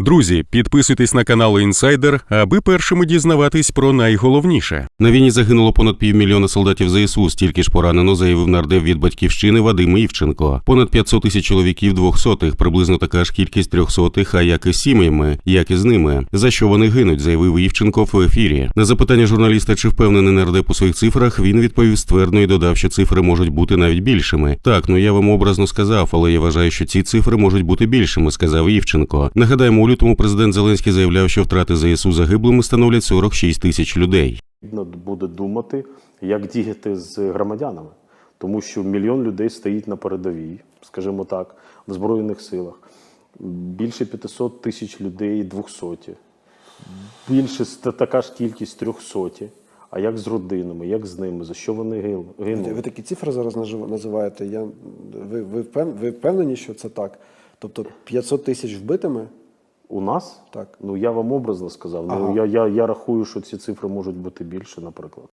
Друзі, підписуйтесь на канал Інсайдер, аби першими дізнаватись про найголовніше. На війні загинуло понад півмільйона солдатів ЗСУ, стільки ж поранено, заявив нардеп від батьківщини Вадим Івченко. Понад 500 тисяч чоловіків двохсотих, приблизно така ж кількість трьохсотих, а як із сім'ями, як і з ними. За що вони гинуть, заявив Івченко в ефірі. На запитання журналіста, чи впевнений нардеп у своїх цифрах, він відповів ствердно і додав, що цифри можуть бути навіть більшими. Так, ну я вам образно сказав, але я вважаю, що ці цифри можуть бути більшими, сказав Івченко. Нагадаємо, лютому президент Зеленський заявляв, що втрати ЗСУ загиблими становлять 46 тисяч людей. Буде думати, як діяти з громадянами, тому що мільйон людей стоїть на передовій, скажімо так, в Збройних силах. Більше 500 тисяч людей 200. Більше така ж кількість 300. А як з родинами, як з ними, за що вони гинули? ви такі цифри зараз називаєте. Я, ви, ви впевнені, що це так? Тобто 500 тисяч вбитими? У нас? Так. Ну я вам образно сказав. Ну я, я, я рахую, що ці цифри можуть бути більше, наприклад.